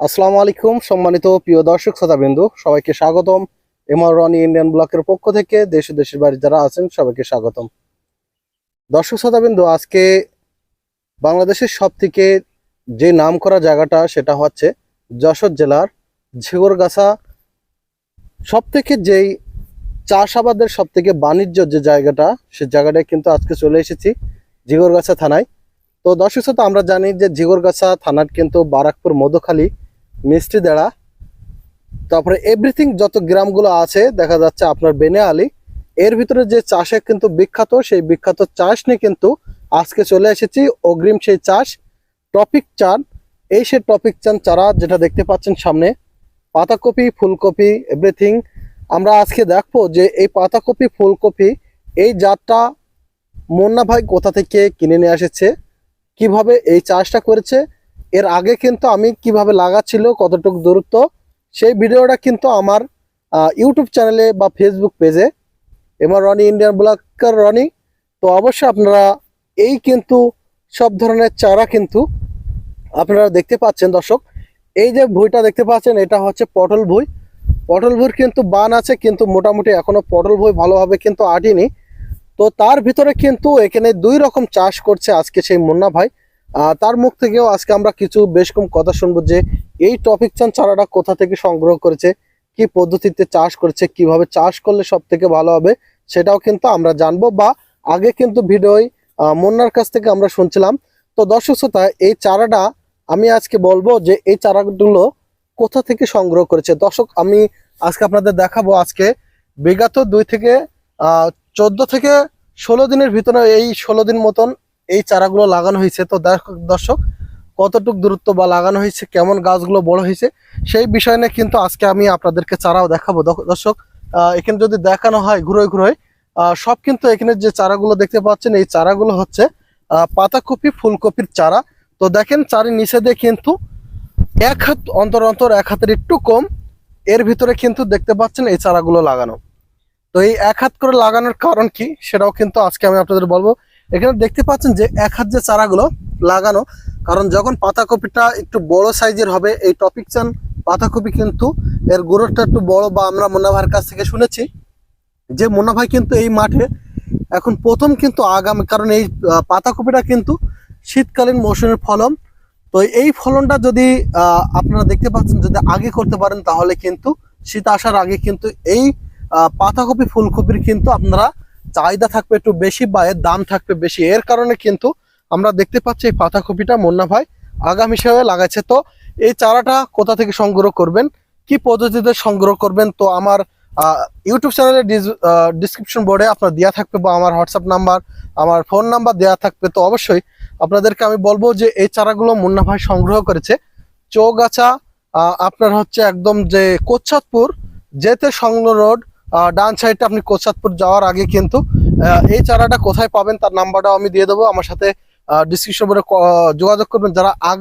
আসসালামু আলাইকুম, সম্মানিত প্রিয় দর্শক শ্রোতাবৃন্দু, সবাইকে স্বাগতম। এমআর রনি ইন্ডিয়ান ব্লকের পক্ষ থেকে দেশ দেশের বাড়ি যারা আছেন, সবাইকে স্বাগতম। দর্শক শ্রোতাবৃন্দু, আজকে বাংলাদেশের সব থেকে যে নাম করা জায়গাটা, সেটা হচ্ছে যশোর জেলার ঝিগরগাছা। সব থেকে যেই চাষাবাদের সব থেকে বাণিজ্য যে জায়গাটা, সে জায়গাটায় কিন্তু আজকে চলে এসেছি, ঝিগরগাছা থানায়। তো দর্শক শ্রোতা, আমরা জানি যে ঝিগরগাছা থানার কিন্তু বারাকপুর মধুখালী মিষ্টি দেড়া। তারপরে এভরিথিং যত গ্রামগুলো আছে, দেখা যাচ্ছে আপনার বেনে আলী, এর ভিতরে যে চাষে কিন্তু বিখ্যাত, সেই বিখ্যাত চাষ নিয়ে কিন্তু আজকে চলে এসেছি অগ্রিম সেই চাষ, টপিক চান। এই সে টপিক চান চারা যেটা দেখতে পাচ্ছেন সামনে, পাতাকপি, ফুলকপি এভরিথিং আমরা আজকে দেখব যে এই পাতাকপি, ফুলকপি, এই জাতটা মুন্না ভাই কোথা থেকে কিনে নিয়ে এসেছে, কীভাবে এই চাষটা করেছে এর আগে কিন্তু আমি কীভাবে লাগাচ্ছিল, কতটুকু দূরত্ব, সেই ভিডিওটা কিন্তু আমার ইউটিউব চ্যানেলে বা ফেসবুক পেজে। এবার রনি ইন্ডিয়ান ব্লগার রনি, তো অবশ্যই আপনারা এই কিন্তু সব ধরনের চারা কিন্তু আপনারা দেখতে পাচ্ছেন দর্শক। এই যে ভুঁইটা দেখতে পাচ্ছেন, এটা হচ্ছে পটল ভুঁই। পটল ভুঁইর কিন্তু বান আছে, কিন্তু মোটামুটি এখনও পটল ভুঁই ভালোভাবে কিন্তু আটিনি। তো তার ভিতরে কিন্তু এখানে দুই রকম চাষ করছে আজকে সেই মুন্না ভাই। তার মুখ থেকেও আজকে আমরা কিছু বেশ কম কথা শুনব যে এই টপিক চান চারাটা কোথা থেকে সংগ্রহ করেছে, কি পদ্ধতিতে চাষ করেছে, কীভাবে চাষ করলে সব থেকে ভালো হবে সেটাও কিন্তু আমরা জানব বা আগে কিন্তু ভিডিওই মুন্নার কাছ থেকে আমরা শুনছিলাম। তো দর্শক শ্রোতা, এই চারাটা আমি আজকে বলব যে এই চারাগুলো কোথা থেকে সংগ্রহ করেছে? দর্শক, আমি আজকে আপনাদের দেখাবো আজকে বিগত দুই থেকে চোদ্দ থেকে ষোলো দিনের ভিতরে এই ষোলো দিন মতন এই চারাগুলো লাগানো হয়েছে। তো দর্শক কতটুক দূরত্ব বা লাগানো হয়েছে, কেমন গাছগুলো বড় হয়েছে, সেই বিষয় নিয়ে কিন্তু আজকে আমি আপনাদেরকে চারাও দেখাবো। দর্শক- এখানে যদি দেখানো হয় ঘুরোয় ঘুরোয় সব কিন্তু এখানে যে চারাগুলো দেখতে পাচ্ছেন, এই চারাগুলো হচ্ছে পাতাকপি, ফুলকপির চারা। তো দেখেন চারি নিচে দিয়ে কিন্তু এক হাত অন্তর অন্তর, এক হাতের একটু কম, এর ভিতরে কিন্তু দেখতে পাচ্ছেন এই চারাগুলো লাগানো। তো এই এক হাত করে লাগানোর কারণ কি, সেটাও কিন্তু আজকে আমি আপনাদের বলব। এখানে দেখতে পাচ্ছেন যে এক হাত যে চারাগুলো লাগানো, কারণ যখন পাতাকপিটা একটু বড় সাইজের হবে, এই টপিক চান, পাতাকপি কিন্তু এর গোড়টা একটু বড় বা আমরা মুন্না ভাইয়ের কাছ থেকে শুনেছি যে মুন্না ভাই কিন্তু এই মাঠে এখন প্রথম কিন্তু আগামী, কারণ এই পাতাকপিটা কিন্তু শীতকালীন মৌসুমের ফলন। তো এই ফলনটা যদি আপনারা দেখতে পাচ্ছেন, যদি আগে করতে পারেন, তাহলে কিন্তু শীত আসার আগে কিন্তু এই পাতাকপি ফুলকপির কিন্তু আপনারা চাহিদা থাকবে একটু বেশি বা এর দাম থাকবে বেশি। এর কারণে কিন্তু আমরা দেখতে পাচ্ছি এই পাতাকপিটা মুন্না ভাই আগাম হিসাবে লাগাচ্ছে তো এই চারাটা কোথা থেকে সংগ্রহ করবেন? কি পদ্ধতিতে সংগ্রহ করবেন? তো আমার ইউটিউব চ্যানেলের ডিসক্রিপশন বোর্ডে আপনার দেওয়া থাকবে বা আমার হোয়াটসঅ্যাপ নাম্বার আমার ফোন নাম্বার দেওয়া থাকবে। তো অবশ্যই আপনাদেরকে আমি বলব যে এই চারাগুলো মুন্না ভাই সংগ্রহ করেছে। চৌগাছা আপনার হচ্ছে একদম যে কোচ্ছাদপুর যেতে সংলো রোড ডান সাইডে আপনি কোচাতপুর যাওয়ার আগে কিন্তু এই চারাটা কোথায় পাবেন তার নাম্বারটাও আমি দিয়ে দেবো। আমার সাথে ডিসক্রিপশন বোর্ডে যোগাযোগ করবেন। যারা আগ